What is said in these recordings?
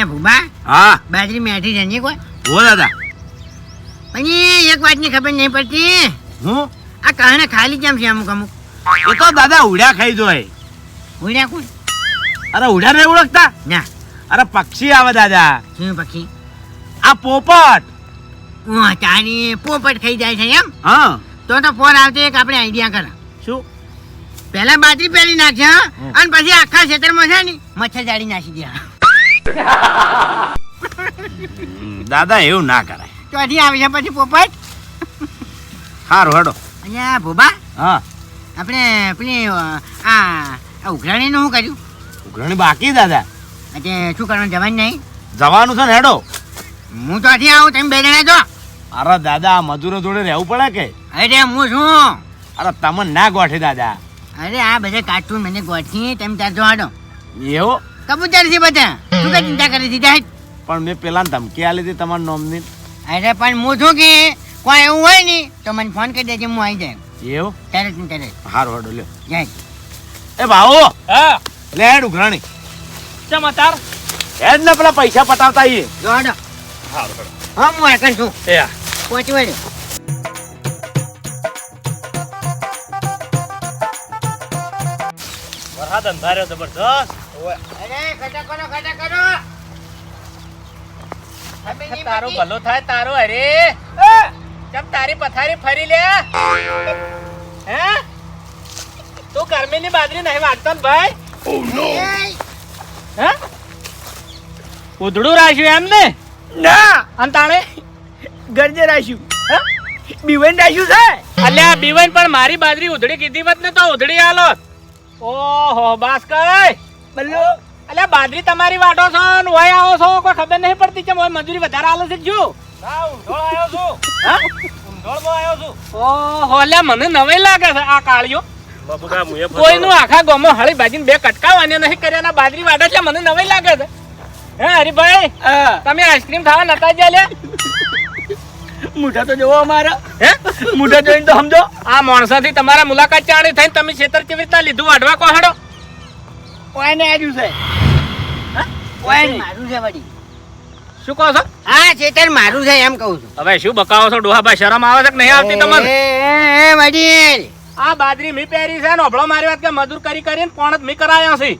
અહીંયા ભૂબા. હા. બાજરી મેઠી છે કોઈ. હો દાદા. પણ એક વાતની ખબર નહીં પડતી. હું? આ કહણે ખાલી કેમ છે અમુક અમુક? એ તો દાદા ઉડ્યા ખાઈ જોય. ઉડ્યા કોણ? અરે ઉડ્યા નહીં ઓળખતા ના. અરે પક્ષી આવે દાદા. શું પક્ષી? આ પોપટ. તારી પોપટ ખાઈ જાય છે એમ? હા. તો તો ફોન આવતો એક આપણે આઈડિયા કર. શું? પહેલા બાજરી પહેરી નાખ્યા? અને પછી આખા ખેતરમાં છે ને મચ્છર જાળી નાખી દે. દાદા એવું ના કરાય ચોથી આવી છે પછી પોપટ. સારું હેડો. અહીંયા ભોબા હા. આપણે પેલી આ ઉઘરાણીનું શું કર્યું? ઉઘરાણી બાકી દાદા. એટલે શું કરવાનું જવાનું નહીં? જવાનું છે ને હેડો. હું ચોથી આવું તમે બે જણા જો. અરે દાદા આ મજૂરો જોડે રહેવું પડે કે? અરે હું શું અરે તમે ના ગોઠે દાદા. અરે આ બધા કાર્ટૂન મને ગોઠી તેમ ત્યાં જો હાડો એવો? કબૂતર છે બધા. શું કઈ ચિંતા કરી દીધા. પણ મેં પેલા ધમકી આલી હતી તમારા નોમની. અરે પણ હું છું કે કોઈ એવું હોય ને તો મને ફોન કરી દેજે હું આવી જાય. એવું? તરત ને તરત હારો હડો લ્યો. જાય. એ ભાવો! હા. લે હેડ ઉઘરાણી. ચમ અતાર? હેડ ને પેલા પૈસા પટાવતા આઈએ. જો હાડો. હારું હેડો. હા હું એકન છું. એ. પહોંચી વળ્યો. વરસાદ અંધાર્યો જબરજસ્ત. તારું? ભલો થાય તારો અરે. ચમ તારી પથારી ફરી લે? હે? તું ગરમીની બાજરી નહીં વાગતો ને ભાઈ? હે? ઉધડું રાખ્યું એમ ને? ના! અને તાણે? ગરજે રાખ્યું. બીવન રાખ્યું છે? અલ્યા બીવન પણ મારી બાજરી ઉધડી કીધી મત ને તો ઉધડી આલો ઓહો બાસ કઈ બલ્લો અલ્યા બાજરી તમારી વાટો છો ને હોય આવો છો? કોઈ ખબર નહીં પડતી કે ઓય મજૂરી વધારે આલે છે જો ઓહો અલ્યા મને નવાઈ લાગે છે આ કાળિયો કોઈનું આખા ગામમાં હળી ભાજીને બે કટકાવાની નહીં કર્યા ના બાજરી વાટે છે મને નવાઈ લાગે છે. હે હરીભાઈ તમે આઈસ્ક્રીમ ખાવા નતા ગયા મૂઠા મોઢા તો જોવો અમારા. હે? મૂઠા જોઈને તો સમજો. આ માણસાથી તમારા મુલાકાત ચાણી થઈને તમે છેતર કેવી રીતે લીધું? વાઢવા કોહડો? ઓયને આવ્યું છે? કોઈને? મારું છે વળી શું કહો છો? હા ચેતન મારું છે એમ કહું છું. હવે શું બકાવો છો? ડોહાભાઈ શરમ આવે છે કે નહીં આવતી તમને? એ, વડીલ. આ બાજરી મી પહેરી છે ને ઓભળો મારી વાત કે મજૂર કરી કરીને પણ જ મી કરાયા છે.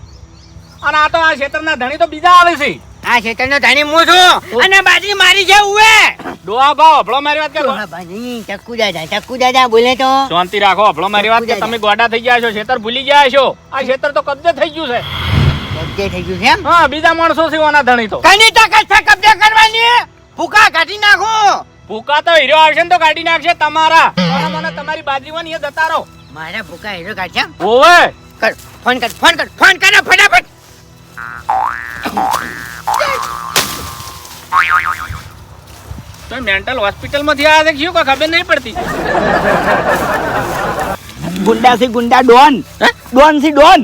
અને આ તો આ ક્ષેત્રના ધણી તો બીજા આવે છે. આ ચેતરનો ધણી હું છું. અને બાજરી મારી છે ઉવે. ડોહા ભાવ ઓભળો મારી વાત કે ભાઈ ચક્કુ દાદા ચક્કુ દાદા બોલે તો. શાંતિ રાખો ઓભળો મારી વાત કે તમે ગોડા થઈ ગયા છો ખેતર ભૂલી ગયા છો. આ ખેતર તો કબજે થઈ ગયું છે. કબજે થઈ ગયું છે એમ? હા બીજા માણસો છે ઓના ધણી તો. કની તાકાત છે કબજે કરવાની. ભૂકા કાઢી નાખો. ભૂકા તો હીરો આવશે ને તો કાઢી નાખશે તમારા. મને તમારી બાજરી હોય ને એ જતા રહો મારા ભૂકા હીરો કાઢશે ઓવે કર ફોન કર ફોન કર ફોન કર ફટાફટ. તો મેન્ટલ હોસ્પિટલમાંથી આવ્યા છે કે શું કોઈ ખબર નહીં પડતી? ગુંડા થી ગુંડા ડોન. ડોનથી ડોન.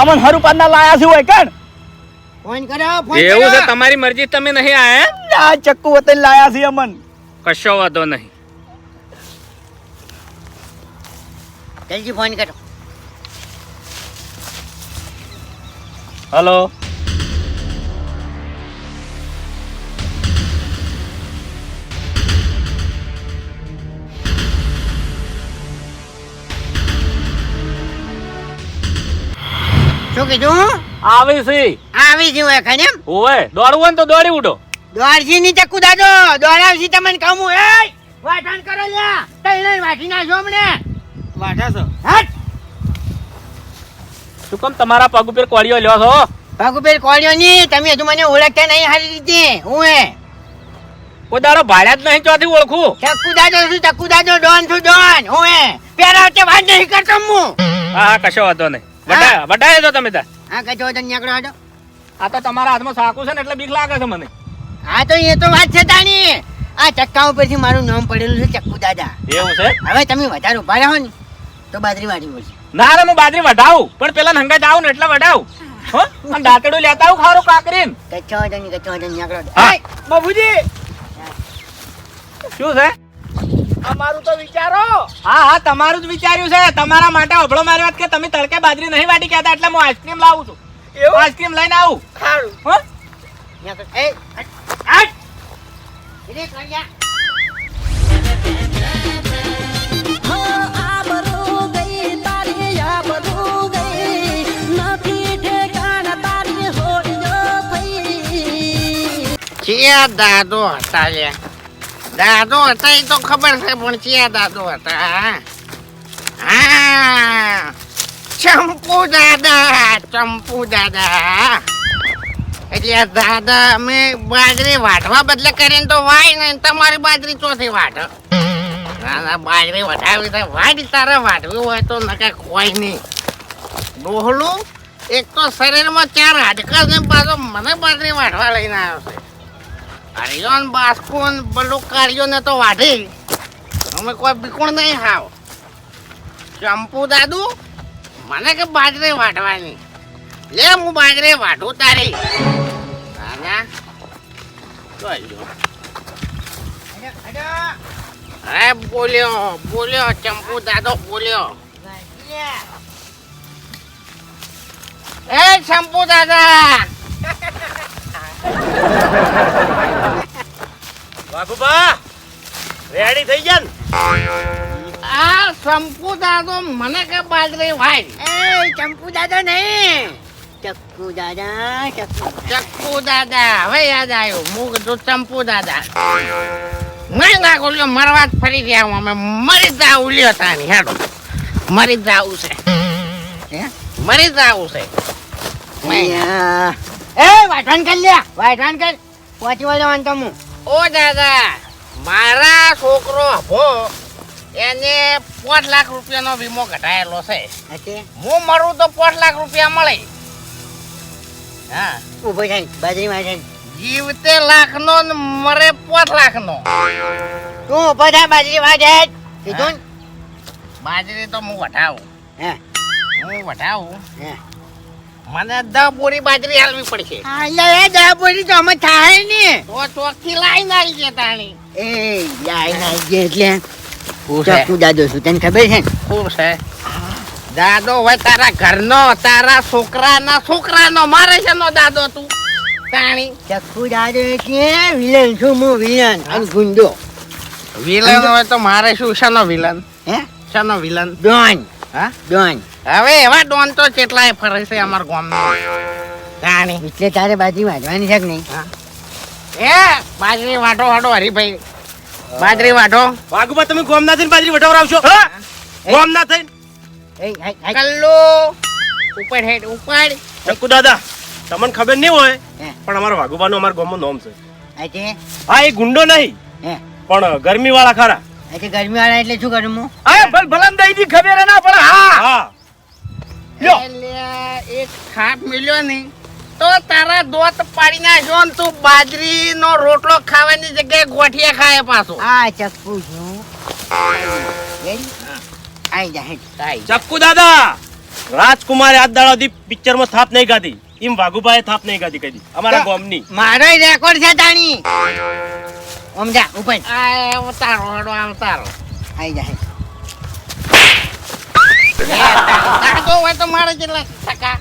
અમન હરુપાદના લાયા છે હોય કણ? ફોન કરો ફોન એવું છે તમારી મરજી તમે નહીં આયા આ ચક્કુ વતન લાયા છે અમન. કશો વાંધો નહીં. જલ્દી ફોન કરો હલો. શું કીધું આવી છે આવી ગયું હોય ખને એમ? ઓવે દોડવું હોય ને તો દોડી ઉઠો. દ્વારજી ની ચક્કુ દાદો દોડાવજી તમને કહું એ વાઠાણ કરો લ્યા. તઈને વાઠી નાખો હમણે વાઠા છો? હટ. શું કામ તમારા પગ ઉપર કોળીઓ લ્યો છો? પગ ઉપર કોળિયો ની તમે હજુ મને ઓળખતા નહીં હારી રીતે. હું એ? કોઈ દાડો ભાડ્યા જ નહીં ચોથી ઓળખું? ચક્કુ દાદો છું ચક્કુ દાદો ડોન છું ડોન. હું હે પેરા વચ્ચે વાત નહીં કરતો હું. હા હા કશો વાંધો નહીં. વડા વડાય તો તમે તાર આ કશો તો નીકળો હાડો. આ તો તમારા હાથમાં સાકું છે ને એટલે બીક લાગે છે મને. હા તો એ તો વાત છે તાણી આ ચક્કા ઉપરથી મારું નામ પડેલું છે ચક્કુ દાદા. એવું છે? હવે તમે વધારે ઊભા રહો ને તો બાજરી વાળી પડશે ના રે હું બાજરી વઢાવું પણ પેલા હંગા જાવ ને એટલે વઢાવું હો અને દાંતડું લેતા આવું ખારું કાકરીન કચો જની ની કચો જની આગળ હા. બાબુજી શું છે અમારું તો વિચારો હા હા તમારું જ વિચાર્યું છે તમારા માટે અભળો મારી વાત કે તમે તડકે બાજરી નહીં વાટી કહેતા એટલે હું આઈસ્ક્રીમ લાવું છું એવું આઈસ્ક્રીમ લઈને આવું સારું હો એ હટ, હટ. દાદો હતા લે. દાદો હતા એ તો ખબર છે, પણ ચિયા દાદો હતા, હા. ચંપુ દાદા ચંપુ દાદા. એટલે દાદા અમે બાજરી વાટવા બદલે કરીને તો વાય ને તમારી બાજરી ચોથી વાટ દાદા બાજરી વટાવી તો વાટ તારે હોય તો નકા કોઈ નહીં. ડોહલું એક તો શરીરમાં ચાર હાડકા ને, પાછો મને બાજરી વાટવા લઈને આવ્યો છે. હરિયોન બાસ્કુન બલું કાર્યો ને તો વાઢી. અમે કોઈ બીકુણ નહીં હાવ. ચંપુ દાદુ, મને કે બાજરી વાટવાની લે, હું બાજરી વાટું તારી. દાદા જોઈ અરે બોલ્યો બોલ્યો ચંપુ દાદો બોલ્યો એ ચંપુ દાદા વાઘુબા રેડી થઈ ગયા ને આ ચંપુ દાદો મને કે બાજરી વાય એ ચંપુ દાદા નહીં ચક્કુ દાદા ચક્કુ ચક્કુ દાદા હવે યાદ આવ્યું હું કીધું ચંપુ દાદા નહીં ના ગોલ્યો મરવા જ ફરી ગયા અમે મરી જાવું લ્યો તાની હેડો મરી જાવું છે. હે? મરી આવું છે. એ વાઠાણ કર લ્યા વાઠાણ કર. પહોંચી વળવાનું તો હું. ઓ દાદા મારા છોકરો હભો એને પાંચ લાખ રૂપિયાનો વીમો ઘટાયેલો છે. હું મરું તો પાંચ લાખ રૂપિયા મળે. હા. ઊભો થાય બાજરી માં જીવતે લાખનો ને મરે પાંચ લાખનો. તું થાય બાજરી વાજે કીધું બાજરી તો હું વઢાવું. હે. હું વઢાવું. હે. મને દહ બોરી બાજરી હાલવી પડશે. એ દાબોરી તો અમે થાય ને. તો ચોખ્ખી થી લાઈન આવી છે તાણી. એ લાઈન આવી જે એટલે છે? ચક્કુ દાદો છું તને ખબર છે? ને છે? દાદો હોય તારા ઘરનો તારા છોકરાના છોકરાનો મારે છે નો દાદો તું? તાણી ચક્કુ દાદો કે વિલન છું હું વિલન. અને ગુંડો. વિલન હોય તો મારે શું? શાનો વિલન? હે? શાનો વિલન? ડોન. હા? ડોન. હવે એવા ડોન તો કેટલાય ફરે છે અમાર ગામમાં તાણી એટલે તારે બાજી વાંચવાની છે કે નહીં? એ બાજરી વાટો વાટો હરીભાઈ. બાજરી વાટો વાઘુબા તમે ગોમ ના થઈને બાજરી વટાવરાવશો ગોમ ના થઈને? કલ્લો. ઉપર હેડ ઉપર. ચક્કુ દાદા તમને ખબર નહીં હોય? હે. પણ અમારા વાઘુબાનું અમારા ગામમાં નામ છે. આજે? હા એ ગુંડો નહીં. હે? પણ ગરમી વાળા ખરા. આજે ગરમી વાળા એટલે શું કરું હું અરે ભલ ભલન દઈ દી ખબર ના પણ હા. હા. લ્યો. એક ખાપ મિલ્યો નહીં. તો તારા દોત પાડી નાખ્યો ને તું બાજરી નો રોટલો ખાવાની જગ્યાએ ગોઠિયા ખાય પાછો. આ ચક્કુ છું? આઈ જા ચક્કુ દાદા રાજકુમારે આજ દાડાથી પિક્ચરમાં થાપ નહીં ગાધી એમ વાઘુભાઈ થાપ નહીં ગાધી કદી. અમારા ગામની. મારો રેકોર્ડ છે તાણી. સમજા ઉપર આ અવતારો હડો અવતારો આઈ જાય હોય તો મારે જેટલા ટકા?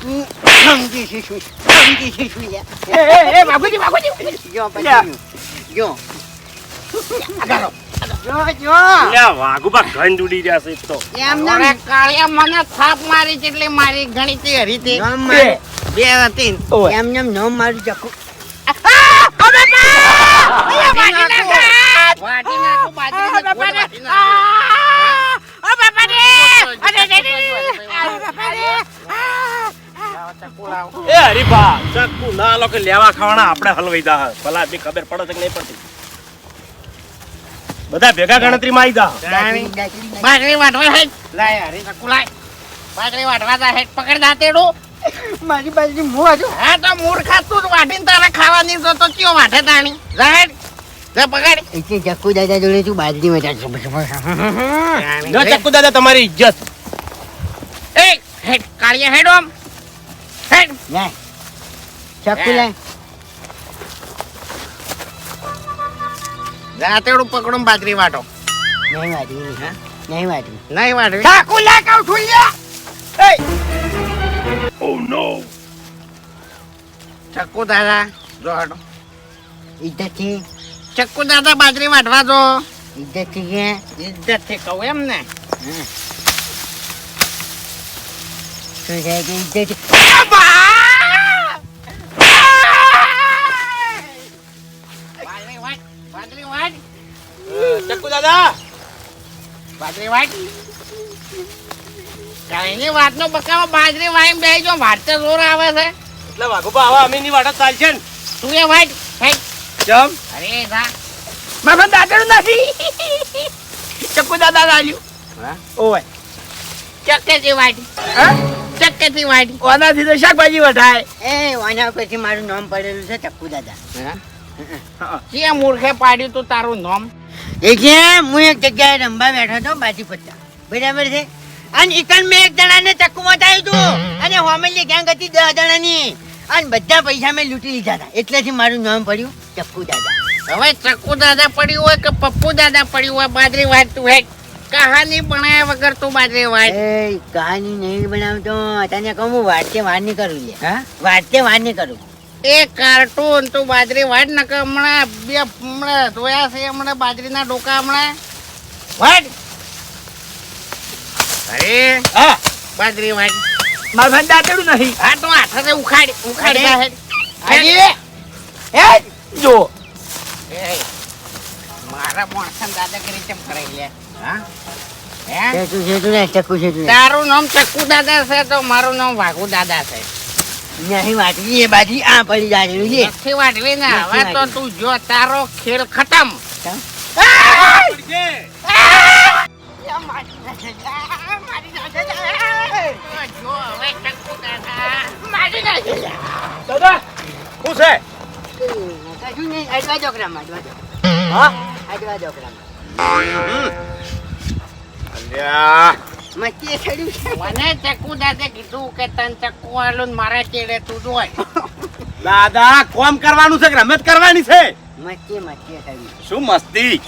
તું સમજી છે શું સમજી છે શું એ એ, એ બાપુજી બાપુજી જો પછી જો. જો જો લ્યા, વાઘુબા ઘન ડૂડી રહ્યા છે તો. એમ અરે ના કાળિયા મને થાપ મારી છે એટલે મારી ઘણી તે હરી તે નામ મારું બે. હતી. ઓય. નામ મારું ચક્કુ વાટી નાખો. વાટી નાખો, બાજરીની ગોળ વાટી નાખો. ચક્કુ લાવો. એ હરીભા ચક્કુ ના લોકો લેવા ખાવાના આપણે હલવાઈ દા ભલા ખબર પડે છે કે નહીં પડતી. બધા ભેગા ગણતરી માં આવી દા જાણી. વાટવા હેડ. લાય અરે ચક્કુ લાય. બાજરી વાટવા જા હેડ. પકડ દાંતેડું. મારી બાજુ હું હજુ હા તો મૂર્ખા તું વાટીને તારે ખાવાની તો તો કયો વાટે તાણી જા જા પકડ. એટલે ચક્કુ દાદા જોડે તું બાજરી માં જો ચક્કુ દાદા તમારી ઇજ્જત એ હેડ કાળિયા હેડ ઓમ હેડ લે ચક્કુ લે દાંતેડું પકડું બાજરી વાટો. નહીં વાટી નહીં વાટવી. નહીં વાટવી? ચાકુ લે કહું એ! ઓ નો ચક્કુ દાદા જો હાડો ઇજ્જતથી ચક્કુ દાદા બાજરી વાટવા જો. ઇજ્જતથી કે? ઇજ્જત કહું એમ ને. શું છે કે ઇજ્જત બાજરી વાટ. કઈની વાતનો બકાવો બાજરી વાઈન બે જો વાટતે જોર આવે છે. એટલે વાઘુબા આવા અમીની વાટ ચાલશે ને. તું એ વાટ ભાઈ જમ. અરે રા મારા દાદાનું નથી ચક્કુ દાદા લાલ્યું ઓય ચક્કેથી વાટ. હા? ચક્કેથી વાટ. ઓનાથી તો શાકભાજી વઢાય. એ વાના પછી મારું નામ પડેલું છે ચક્કુ દાદા. કે મૂર્ખે પાડ્યું તું તારું નામ. હું એક જગ્યાએ રમવા બેઠો હતો બાજી પત્તા બરાબર છે? અને ઇકન મેં એક જણાને ચક્કુ હતું અને હોમેલી ગેંગ હતી દસ જણાની. અને બધા પૈસા મેં લૂંટી લીધા હતા. એટલેથી મારું નામ પડ્યું ચક્કુ દાદા. હવે ચક્કુ દાદા પડ્યું હોય કે પપ્પુ દાદા પડ્યું હોય બાજરી વાટ હોય? કહાની બનાયા વગર તું બાજરી વાટ. એ કહાની નહીં બનાવતો. તને કહું હું વાટતે વાર નહીં કરું લે હા? વાટતે વાર નહીં કરું. એ કાર્ટૂન તું બાજરી વાટ ન હમણાં બે હમણાં ધોયા છે હમણાં બાજરીના ડોકા હમણાં. વાટ. અરે હા. બાજરી વાટ. મારા ભાઈ દાદાનું નથી હા તો હાથે ઉખાડી ઉખાડી. અરે. એ જો. મારા મોણસન દાદાગીરી કેમ કરાઈ લે. હા? હે? તારું નામ ચક્કુ દાદા છે તો મારું નામ વાઘુ દાદા છે. નહીં વાટવી એ બાજી આ પડી જાય છે. નથી વાટવી ને. હવે તો તું જો તારો ખેલ ખતમ. જો હવે ચક્કુ દાદા મારી નાખી. દાદા શું છે નહીં અલ્યા. છે? મને દાદા કીધું કે તન વાળું ને મારા ચેડે તું જોય. દાદા કોમ કરવાનું છે કે રમત કરવાની છે? શું મસ્તી?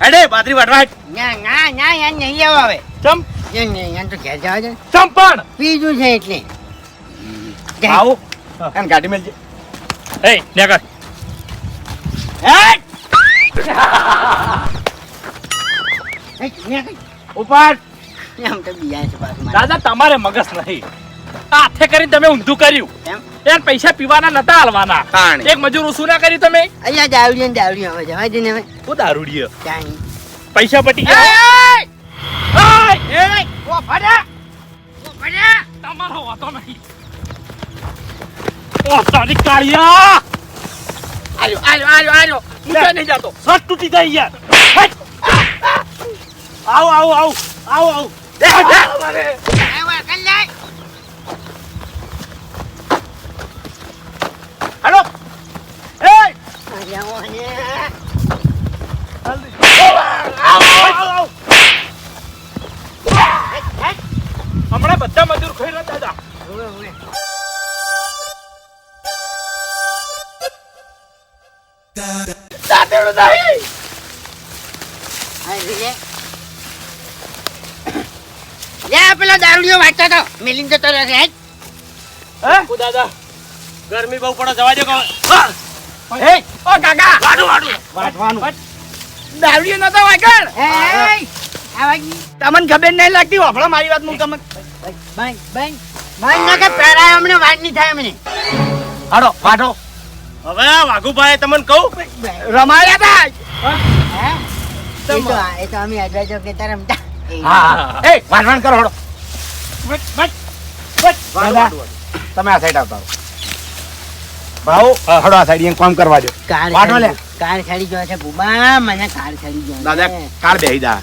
અડે બાદરી વાટવા. ના ના ના યાર નહીં આવો ચમ. નહીં યાર તો ઘેર જાવ છે ચંપણ પીજું છે એટલે. આવો. એમ ગાડી મેલજે. એ નેકર હે, ન્યા કઈ. તો બીજા છે પાછું મારે. દાદા તમારે મગજ નહીં. હાથે કરીને તમે ઊંધું કર્યું. એમ? યાર પૈસા પીવાના નતા હાલવાના. તાણી. એક મજૂર ઓછું ના કરી તમે? અહીંયા દાવડી ને દાવડી હવે જવા દે ને હવે. હું દારૂડીયો. ચાઈ પૈસા પટી ગયા. તમારો વાતો નહીં. ઓ તારી કાળિયા! આલ્યો આલ્યો આલ્યો આલ્યો. ઊંચા નહીં જાતો. સટ તૂટી જાય યાર. હટ. આવો આવો આવો આવો આવો. હેલો એ તો જતો રહે હે? ઓ દાદા ગરમી બહુ પડે જવા દે કો હે. ઓ કાકા. વાડું વાડું વાડવાનું દાવડીઓ નતો વાગણ હે, આ તમને ખબર નહીં લાગતી વાપરો મારી વાત હું તમને. બંધ, બંધ. બંધ ના કે પેરાય અમને વાત નહીં થાય અમને. હાડો વાડો હવે વાઘુભાઈ તમને કહું? રમાયા હતા હે? એ તો એ તો અમે એડવાઇઝર કે તરમ. હા એ વાટવાન કરો હાડો. દાદા. તમે આ સાઈડ આવતા ભાઉ હડો આ સાઈડ કામ કરવા દો વાટો લે. કાર છડી જો છે બુબા મને કાર છડી જો દાદા કાર બેહી દા.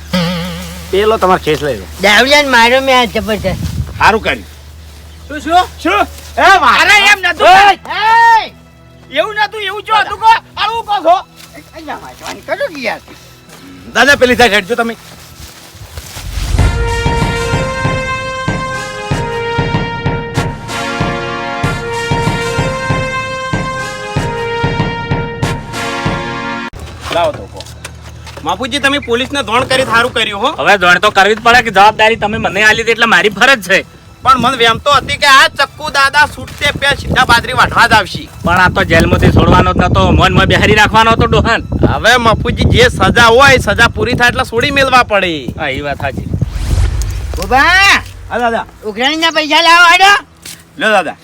પેલો તમાર ખેસ લઈ લો. દાવડિયાને માર્યો મે આ જબરજસ્ત. સારું કર્યું શું શું? શું? એ મારે એમ નતું એવું નતું એવું જો હતું કો આવું કહો છો. અહીંયા વાંચવાનું કરું કે યાર. દાદા પેલી સાઈડ હેડજો તમે. લાવો તો કહો. બાપુજી તમે પોલીસને ધોણ કરી સારું કર્યું હો. હવે દોડ તો કરવી જ પડે કે જવાબદારી તમે મને આલી એટલે મારી ફરજ છે. પણ મને વેમ તો હતી કે આ ચક્કુ દાદા છૂટતે પે સીધા બાદરી વાઢવા જ આવશે. પણ આ તો જેલમાંથી છોડવાનો જ નતો મનમાં બેહારી રાખવાનો હતો ડોહન. હવે મફુજી જે સજા હોય સજા પૂરી થાય એટલે છોડી મેલવા પડે. હા એ વાત સાચી. બોબા હા દાદા. ઉઘરાણીના પૈસા લાવો આડો લો દાદા.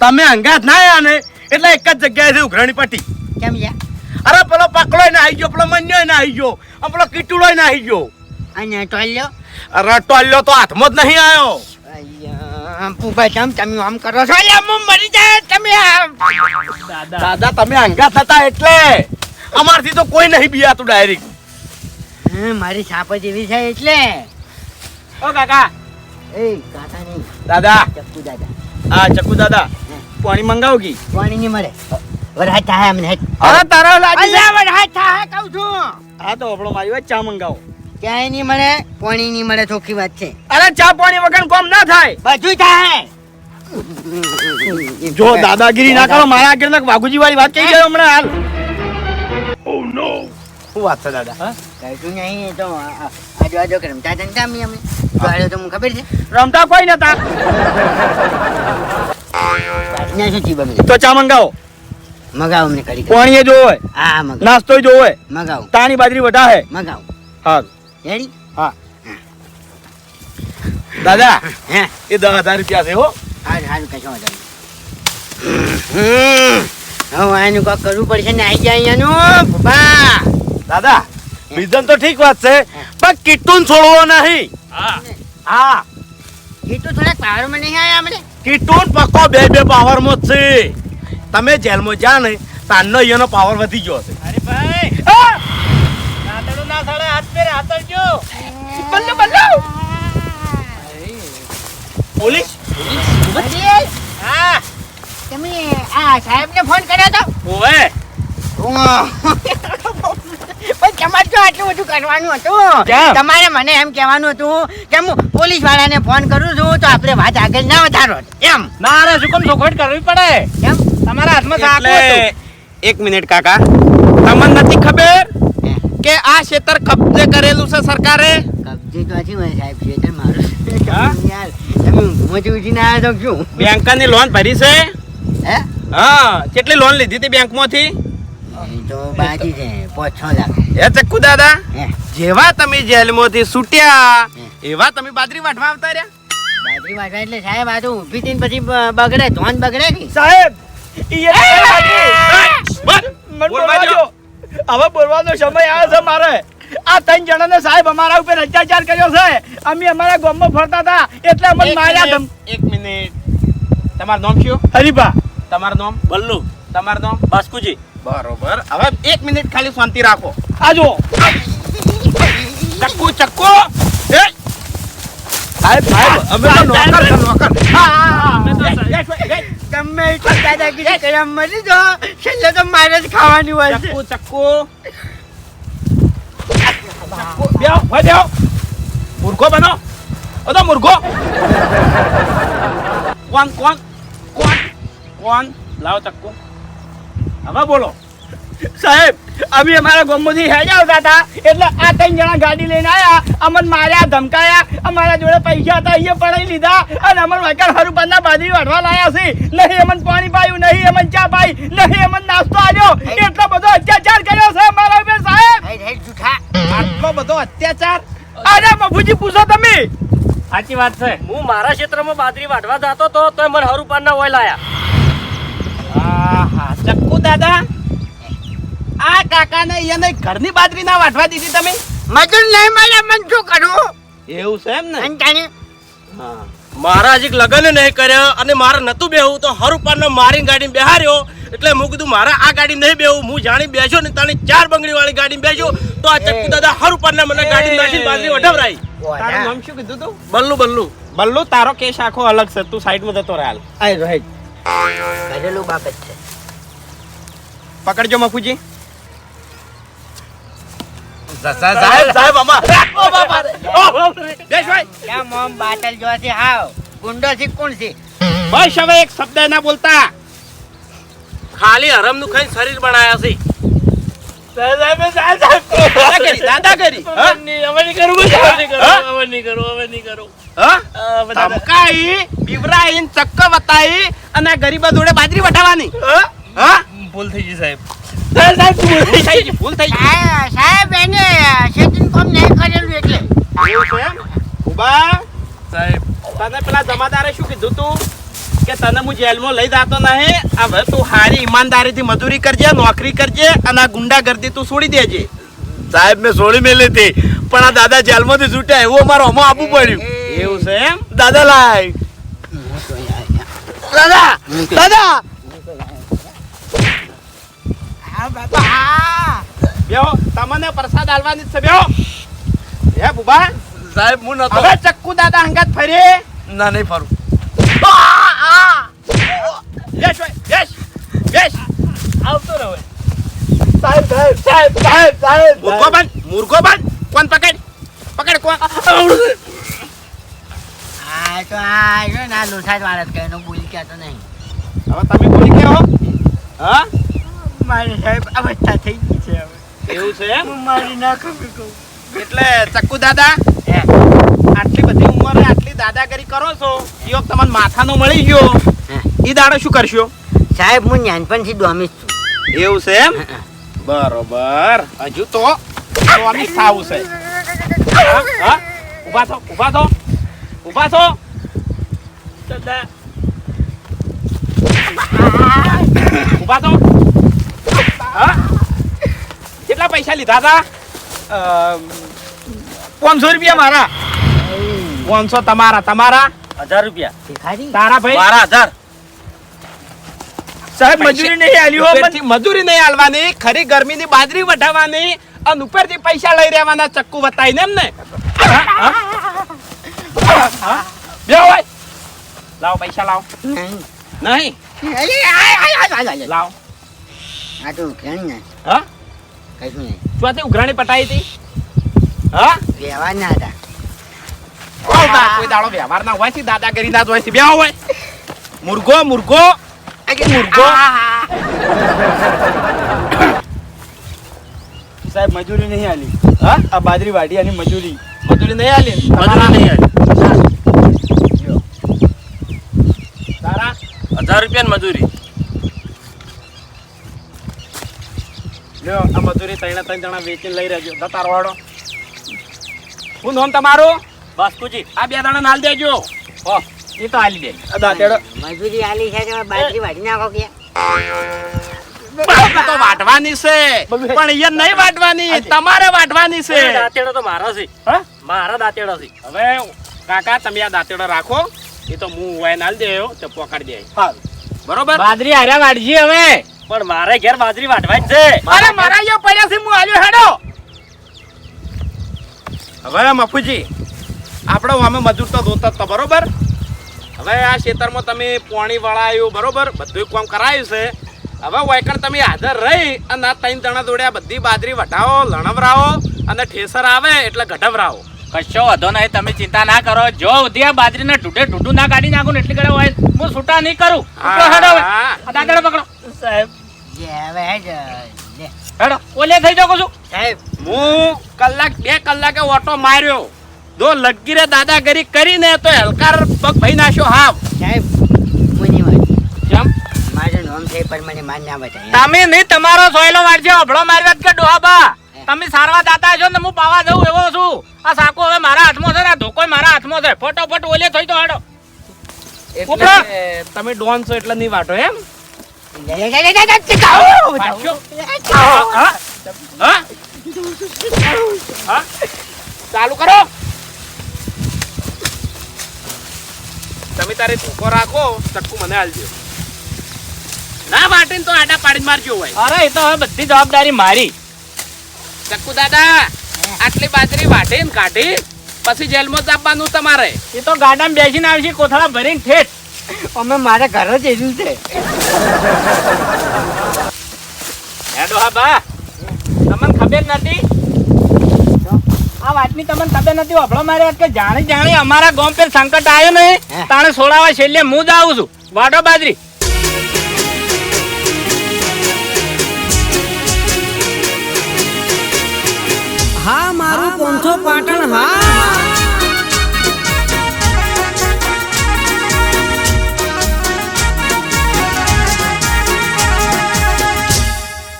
તમે અંગાત ના આયા ને એટલે એક જ જગ્યાએથી ઉઘરાણી પટી. કેમ યા અરે પેલો પકડો ના આવી ગયો પેલો મન્યોય ના આવી ગયો અને પેલો કીટુડો ના આવી ગયો. અને ટોલ્યો? અરે ટોલ્યો તો હાથમાં જ નહીં આવ્યો પૂપા ચમ તમે આમ કરો છો. અલ્યા હું મરી જાય તમે દાદા. તમે અંગાત થતા એટલે? અમારથી તો કોઈ નહીં બીયાતું ડાયરેક્ટ હા, મારી છાપ જ એવી છે એટલે. ઓ કાકા. એ કાકા નહીં દાદા. ચક્કુ દાદા. આ ચક્કુ દાદા. પાણી મંગાવો કી? પાણી નહીં મળે. વરસાદ થાય અમને અરે તારા લાગી અલ્યા વરસાદ થાય કહું છું. આ તો આપણો મારી વાત ચા મંગાવો. ક્યાંય નહીં મળે પાણી નહીં મળે ચોખ્ખી વાત છે. અરે ચા પાણી વગર કોમ ના થાય. બધું થાય જો દાદાગીરી ના કરો મારા આગળ ના વાઘુજી વાળી વાત કહી ગયો હમણાં હાલ. શું વાત છે દાદા? કશું નહીં તો આજુ આજુ રમતા હતા ને અમે જોડે તો મને ખબર છે. રમતા કોઈ નતા. અમે તો ચા મંગાવો. મગાવો અમને કરી પાણી એ જોવે હા મગાવ. નાસ્તો જોવે મગાવ. તાણી બાજરી વટા હે મગાવ હા. રેડી દાદા હે? એ દસ હજાર રૂપિયા છે હો. હારું હારું કશો વાંધો નહીં. હવે આનું કાંઈક કરવું પડશે ને આવી જાય અહીંયાનું. બાબા દાદા બીજન તો ઠીક વાત છે પણ કિટ્ટુન છોડવો નહીં. હા. હા. તો થોડાક પાવરમાં નહીં આવ્યા અમને કિટ્ટુન પક્કો બે બે પાવરમાં જ છે. તમે જેલમાં જા ને તાનનો એનો પાવર વધી ગયો છે અરે ભાઈ! આ! નાતડું ના સાળે હાથ પેર હાથડજો બલ્લો બલ્લો! પોલીસ? પોલીસ હા. તમે આ સાહેબને ફોન કર્યો તો? ઓએ પણ તમારે જો આટલું બધું કરવાનું હતું. તમારે મને એમ કહેવાનું હતું કે હું પોલીસ વાળાને ફોન કરું છું તો આપણે વાત આગળ ના વધારો. એમ. ના શું કેમ ચોખવટ કરવી પડે? એમ? તમારા હાથમાં સાકું હતું. એક મિનિટ કાકા. તમને નથી ખબર કે આ ક્ષેત્ર કબજે કરેલું છે સરકારે? કબજે તો હજી હોય સાહેબ છે મારું. યાર તમે ઊંઘમાંથી ઉઠીને આવ્યા તો શું? બેંકની લોન ભરી છે? હે? હા કેટલી લોન લીધી હતી બેંકમાંથી? તો બાકી છે પાંચ છ લાખ. એ ચક્કુ દાદા? જેવા તમે જેલમાંથી છૂટ્યા એવા તમે બાજરી વાટવા આવતા રહ્યા? બાજરી વાટવા એટલે સાહેબ આ તો ઊભી થઈને પછી બગડે ધોન બગડે ને. સાહેબ બોલ, બોલવા દો. હવે બોલવાનો સમય આવ્યો છે મારે. આ ત્રણ જણાને સાહેબ અમારા ઉપર અત્યાચાર કર્યો છે. અમે અમારા ગામમાં ફરતા હતા. એટલે અમને માર્યા એક મિનિટ. તમારું નામ શું? હરીબા તમારું નામ? બલ્લુ. તમારું નામ? બાસ્કુજી. બરોબર. હવે એક મિનિટ ખાલી શાંતિ રાખો. આજો ચક્કુ ચક્કુ! સાહેબ સાહેબ અમે તો નોકર છે, નોકર. તમે દાદાગીરી કર્યા મરી જો છેલ્લે તો મારે જ ખાવાની હોય છે. ચક્કુ ચક્કો. બેહો ભાઈ બેહો મૂર્ખો બનો. ઓ તો મૂર્ખો. કોણ કોણ કોણ? કોણ? લાવો ચક્કુ. હવે બોલો. સાહેબ અમે અમારા ગામમાંથી હેજા આવતા હતા એટલે આ ત્રણ જણા ગાડી લઈને આવ્યા અમને માર્યા ધમકાયા અમારા જોડે પૈસા હતા એ પડાવી લીધા અને અમને વાકર હરુપાના બાજરી વાઢવા લાયા છે. નહીં અમને પાણી પાયું નહીં અમને ચા પાઈ નહીં અમને નાસ્તો આવ્યો એટલો બધો અત્યાચાર કર્યો છે અમારા ઉપર સાહેબ. આટલો બધો અત્યાચાર? અરે બાપુજી પૂછો તમે. સાચી વાત છે. હું મારા ક્ષેત્રમાં બાજરી વાટવા જતો તો તોય મને હરુપાનના ઓય લાયા. આહા ચક્કુ દાદા. આ કાકાને એને ઘરની બાજરી ના વાટવા દીધી તમે? મજૂર નહીં મળે મન શું કરું? એવું છે એમ ને તાણે મારા હજી લગ્ન નહીં કર્યા અને મારે નતું બેહવું તો હર હરુપાનને મારી ગાડી બેહાર્યો. એટલે હું કીધું મારા આ ગાડી નહીં બેહવું હું જાણી બેસો ને તાણી ચાર બંગડી વાળી ગાડી બેસો તો આ ચક્કુ દાદા હર હરુપાનને મને ગાડી નાખી બાજરી વઢવરાઈ તારું નામ શું કીધું તું? બલ્લુ બલ્લુ. બલ્લુ તારો કેસ આખો અલગ છે તું સાઈડમાં જતો રહે હાલ. આય રહે ઘરેલું બાબત છે. પકડજો મફુજી. સાહેબ સાહેબ અમા ઓ બાપા દેશભાઈ ક્યાં મોમ બાટલ જોવાથી હાવ? ગુંડો છે કોણ છે? બસ હવે એક શબ્દ ના બોલતા. ખાલી હરમનું ખાઈ શરીર બનાયા છે. દાદાગીરી ગરીબા જોડે બાજરી વટાવાની ભૂલ થઈ ગઈ સાહેબ, ભૂલ થઈ ગઈ, ભૂલ થઈ ગઈ સાહેબ સાહેબ એને શેતીન કામ નહીં કરેલું એટલે એવું છે એમ? ઊભા સાહેબ તને પેલા જમાદારે શું કીધું તું કે તને હું જેલમાં લઈ જાતો નહીં હવે તું હારી ઈમાનદારીથી મજૂરી કરજે નોકરી કરજે અને આ ગુંડાગર્દી તું છોડી દેજે સાહેબ મેં સોળી મેલી હતી પણ આ દાદા! જેલમાંથી છૂટ્યા એવું અમારો અમો આપવું પડ્યું એવું છે એમ દાદા! લાય દાદા દાદા બેહો તમને પ્રસાદ આલવાની છે બેહો. હે બુબા? સાહેબ હું નતો. હવે ચક્કુ દાદા હંગાત ફરે? ના નહીં ફરું. બેસ આવતો રહે સાહેબ સાહેબ સાહેબ સાહેબ સાહેબ. મુર્ગો બંધ મુર્ગો બંધ કોણ પકડ? પકડ કોણ? આ તો આ ને વાળા જ કહે એનો બોલી કહેતો નહીં. હવે તમે બોલી કે હો. હા? મારી સાહેબ અવસ્થા થઈ ગઈ છે હવે. એવું છે એમ? હું મારી ના ખબર કહું. એટલે ચક્કુ દાદા આટલી બધી ઉંમરે આટલી દાદાગીરી કરો છો યો તમને માથાનો મળી ગયો. હે. ઈ દાડો શું કરશો? સાહેબ હું નાનપણથી ડોમી છું. એવું છે એમ? બરોબર. હજુ તો ડોમી સાવ છે. હા? ઊભા થો ઊભા થો. ઊભા થો. દાદા. ઊભા થો. હા? કેટલા પૈસા લીધા હતા? પાંચસો રૂપિયા મારા. પાંચસો તમારા તમારા. હજાર રૂપિયા. તારા ભાઈ? બારા હજાર. સાહેબ મજૂરી નહીં આલી મજૂરી નહીં આલવાની ખરી ગરમીની બાજરી વઢાવવાની અને ઉપરથી પૈસા લઈ રહેવાના ચક્કુ વતાઈને એમ ને હા? હા? હા? હા? બેહો ભાઈ લાવો પૈસા લાવો. નહીં. નહીં. લાવો. આ તો ને. હા? કશું નહીં. ચોથી ઉઘરાણી પટાઈ હતી? હા? વ્યવહાર ના હતા. કોઈ દાડો વ્યવહાર ના હોય છે દાદાગીરી ના જ હોય છે બે હોય. મુર્ગો મુર્ગો. કે મુર્ગો? સાહેબ મજૂરી નહીં આલી. હા? આ બાજરી વાડી આની મજૂરી. મજૂરી નહીં આલી? મજૂરી નહીં તારા? હજાર રૂપિયા મજૂરી. લ્યો આ મજૂરી ત્રણે ત્રણ જણા વેચીને લઈ રહેજો. તારો વાળો. હું નોમ તમારું? બાસ્કુજી આ બે દાણા નાલ દેજો. હો. એ તો આલી દે. આ દાંતેડો. મજૂરી આલી છે તો બાજરી વાઢી નાખો કે? તો વાટવાની છે પણ એ નહીં વાટવાની તમારે વાટવાની છે. દાંતેડો તો મારા છે. હા? મારા દાંતેડો છે. હવે કાકા તમે આ દાંતેડો રાખો. એ તો હું વાય નાલ દેયો તો પોકાડી દે. બરોબર? બાજરી હાર્યા વાટજી હવે. પણ મારે ઘેર બાજરી વાટવાની છે. અરે મારા અહીંયા પડ્યા છે હું આલ્યો હેડો. હવે મફુજી આપણો અમે મજૂર તો દોતા તો બરોબર? હવે આ ખેતરમાં તમે પોણી વળાયું બરોબર? બધું કામ કરાયું છે. હવે વાયકણ તમે હાજર રહી અને આ ત્રણ જણા જોડે આ બધી બાજરી વટાવો લણવરાવો અને ઠેસર આવે એટલે ગઢવરાવો. કશો વધો નહીં તમે ચિંતા ના કરો. જો ઉધી આ બાજરીને ઢૂંઢે ઢૂંઢું ના કાઢી નાખું ને એટલી ઘડી હોય હું છૂટા નહીં કરું. આ પકડો. સાહેબ. હેડ, ઓલે થઈ જાવ છું સાહેબ. હું કલાક બે કલાકે ઓટો માર્યો. જો લગીરે દાદાગીરી કરીને તો હલકાર પગ ભાઈ નાખ્યો હાવ સાહેબ. કેમ? મારું નામ છે પણ મને માન ના બતાય. તમે નહીં તમારો સોયલો વાળજો અભળો મારવા કે ડોહાબા તમે સારવા દાતા છો ને હું પાવા જઉં એવો છું. આ સાકો હવે મારા હાથમાં છે ને આ ધોકો મારા હાથમાં છે. ફટોફટ ઓલે થઈ તો હેડો. તમે ડોન છો એટલે નહીં વાટો એમ? ચાલુ કરો. તમે તારે ધોકો રાખો ચક્કુ મને હાલજો ના વાટીને તો આડા પાડી મારજો ભાઈ અરે એ તો હવે બધી જવાબદારી મારી. ચક્કુ દાદા આટલી બાજરી વાટીને કાઢી પછી જેલમાં જ આપવાનું તમારે. એ તો ગાડામાં બેસીને આવશે કોથળા ભરીને ઠેઠ. અમે મારા ઘરે જ છે હા બા. તમને ખબર નથી? આ વાતની તમને ખબર નથી અભળો મારે કે જાણે જાણે અમારા ગામ પર સંકટ આવ્યો ને. તાણે સોળાવા છેલ્લે હું જ આવું છું. વાટો બાજરી. હા મારું પોંથો પાટણ હા.